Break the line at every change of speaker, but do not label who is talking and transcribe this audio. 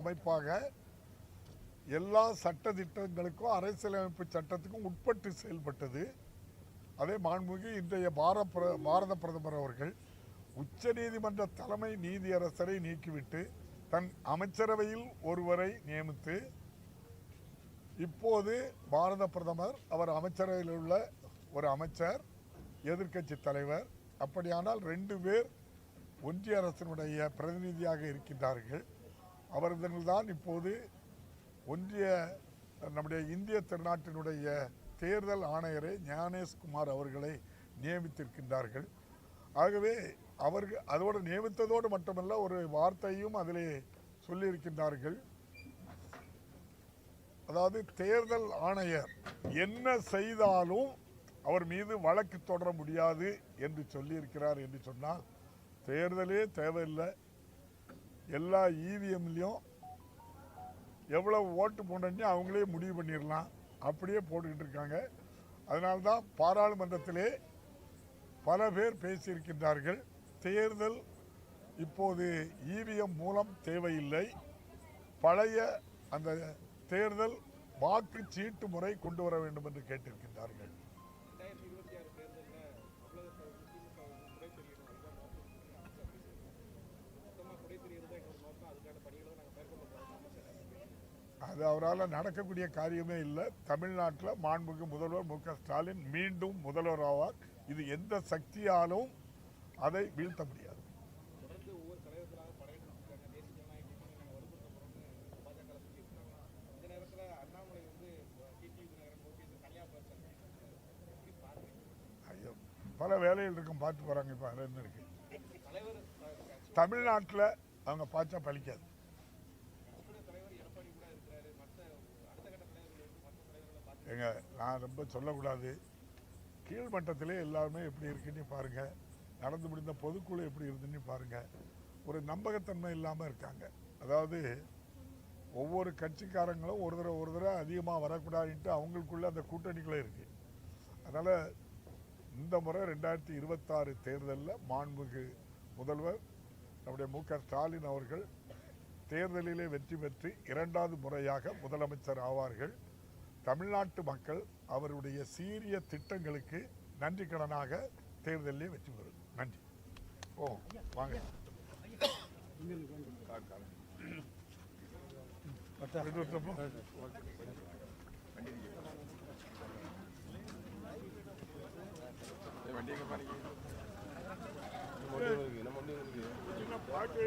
அமைப்பாக எல்லா சட்ட திட்டங்களுக்கும் அரசியலமைப்பு சட்டத்துக்கும் உட்பட்டு செயல்பட்டது. அதே மாண்புமிகு இன்றைய பாரத பிர- பாரத பிரதமர் அவர்கள் உச்ச நீதிமன்ற தலைமை நீதியரசரை நீக்கிவிட்டு தன் அமைச்சரவையில் ஒருவரை நியமித்து இப்போது பாரத பிரதமர் அவர் அமைச்சரவையில் உள்ள ஒரு அமைச்சர் எதிர்க்கட்சி தலைவர். அப்படியானால் ரெண்டு பேர் ஒன்றிய அரசினுடைய பிரதிநிதியாக இருக்கின்றார்கள். அவர்கள்தான் இப்போது ஒன்றிய நம்முடைய இந்திய திருநாட்டினுடைய தேர்தல் ஆணையரை ஞானேஷ்குமார் அவர்களை நியமித்திருக்கின்றார்கள். ஆகவே அவர்கள் அதோடு நியமித்ததோடு மட்டுமல்ல ஒரு வார்த்தையும் அதிலே சொல்லியிருக்கின்றார்கள். அதாவது தேர்தல் ஆணையர் என்ன செய்தாலும் அவர் மீது வழக்கு தொடர முடியாது என்று சொல்லியிருக்கிறார் என்று சொன்னால் தேர்தலே தேவையில்லை. எல்லா இவிஎம்லேயும் எவ்வளோ ஓட்டு போடணுன்னு அவங்களே முடிவு பண்ணிடலாம். அப்படியே போட்டுக்கிட்டு இருக்காங்க. அதனால தான் பாராளுமன்றத்திலே பல பேர் பேசியிருக்கின்றார்கள். தேர்தல் இப்போது இவிஎம் மூலம் தேவையில்லை. பழைய அந்த தேர்தல் வாக்கு சீட்டு முறை கொண்டு வர வேண்டும் என்று கேட்டிருக்கின்றார்கள். அது அவரால் நடக்கக்கூடிய காரியமே இல்லை. தமிழ்நாட்டில் மாண்புமிகு முதல்வர் மு ஸ்டாலின் மீண்டும் முதல்வர் ஆவார். இது எந்த சக்தியாலும் அதை வீழ்த்த முடியாது. ஐயோ பல வேலைகள் இருக்கும். பார்த்து போகிறாங்க இப்போ அதில் இருக்கு? தமிழ்நாட்டில் அவங்க பார்த்தா பலிக்காது
தலைவர்களை
ஏங்க நான் ரொம்ப சொல்லக்கூடாது. கீழ்மட்டத்திலே எல்லாருமே எப்படி இருக்குன்னு பாருங்கள் நடந்து முடிந்த பொதுக்குழு எப்படி இருந்துன்னு பாருங்கள் ஒரு நம்பகத்தன்மை இல்லாமல் இருக்காங்க. அதாவது ஒவ்வொரு கட்சிக்காரங்களும் ஒரு தடவை ஒரு தடவை அதிகமாக வரக்கூடாதுன்ட்டு அவங்களுக்குள்ளே அந்த கூட்டணிகளே இருக்குது அதனால் இந்த முறை ரெண்டாயிரத்தி இருபத்தாறு தேர்தலில் மாண்புமிகு முதல்வர் நம்முடைய மு. க. ஸ்டாலின் அவர்கள் தேர்தலிலே வெற்றி பெற்று இரண்டாவது முறையாக முதலமைச்சர் ஆவார்கள். தமிழ்நாட்டு மக்கள் அவருடைய சீரிய திட்டங்களுக்கு நன்றி கடனாக தேர்தலிலே வெற்றி பெறும். நன்றி. ஓ வாங்க. பாட்டு